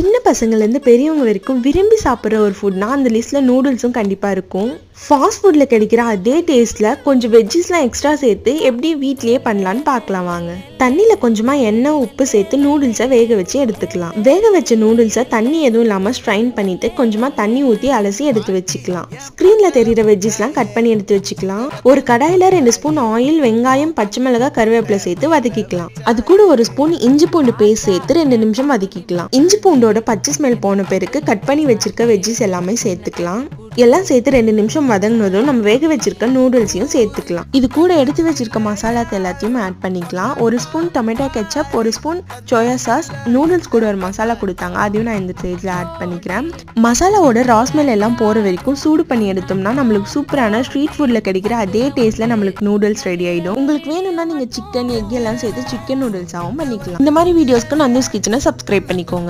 சின்ன பசங்கள்லேருந்து பெரியவங்க வரைக்கும் விரும்பி சாப்பிட்ற ஒரு ஃபுட்னா அந்த லிஸ்ட்டில் நூடுல்ஸும் கண்டிப்பாக இருக்கும். ஃபாஸ்ட் ஃபுட்டில் கிடைக்கிற அதே டேஸ்ட்டில் கொஞ்சம் வெஜ்ஜஸ்லாம் எக்ஸ்ட்ரா சேர்த்து எப்படி வீட்லேயே பண்ணலான்னு பார்க்கலாம் வாங்க. தண்ணியில் கொஞ்சமாக எண்ணெய் உப்பு சேர்த்து நூடுல்ஸை வேக வச்சு எடுத்துக்கலாம். வேக வச்ச நூடுல்ஸை தண்ணி எதுவும் இல்லாமல் ஸ்ட்ரைன் பண்ணிட்டு கொஞ்சமாக தண்ணி ஊற்றி அலசி எடுத்து வச்சுக்கலாம். ஸ்க்ரீனில் தெரிகிற வெஜ்ஜஸ்லாம் கட் பண்ணி எடுத்து வச்சுக்கலாம். ஒரு கடாயில் ரெண்டு ஸ்பூன் ஆயில் வெங்காயம் பச்சை மிளகாய் கருவேப்பிலை சேர்த்து வதக்கிக்கலாம். அது கூட ஒரு ஸ்பூன் இஞ்சி பூண்டு பேஸ்ட் சேர்த்து ரெண்டு நிமிஷம் வதக்கிக்கலாம். இஞ்சி பூண்டோட பச்சை ஸ்மெல் போன பிறகு கட் பண்ணி வச்சிருக்க வெஜ்ஜிஸ் எல்லாமே சேர்த்துக்கலாம். எல்லாம் சேர்த்து ரெண்டு நிமிஷம் வதங்கினதும் நம்ம வேக வச்சிருக்க நூடுல்ஸையும் சேர்த்துக்கலாம். இது கூட எடுத்து வச்சிருக்க மசாலாத்தை எல்லாத்தையும் ஆட் பண்ணிக்கலாம். ஒரு ஸ்பூன் டொமேட்டோ கெச்சப் ஒரு ஸ்பூன் சோயா சாஸ் நூடுல்ஸ் கூட ஒரு மசாலா கொடுத்தாங்க. அதையும் நான் இந்த ஸ்டேஜில் ஆட் பண்ணிக்கிறேன். மசாலாவோட ராஸ்மெல் எல்லாம் போகிற வரைக்கும் சூடு பண்ணி எடுத்தோம்னா நம்மளுக்கு சூப்பரான ஸ்ட்ரீட் ஃபுட்டில் கிடைக்கிற அதே டேஸ்ட்டில் நம்மளுக்கு நூடுல்ஸ் ரெடி ஆகிடும் உங்களுக்கு வேணும்னா நீங்கள் சிக்கன் எக் எல்லாம் சேர்த்து சிக்கன் நூடுல்ஸாகவும் பண்ணிக்கலாம். இந்த மாதிரி வீடியோஸ்க்கு நந்தூஸ் கிச்சனை சப்ஸ்கிரைப் பண்ணிக்கோங்க.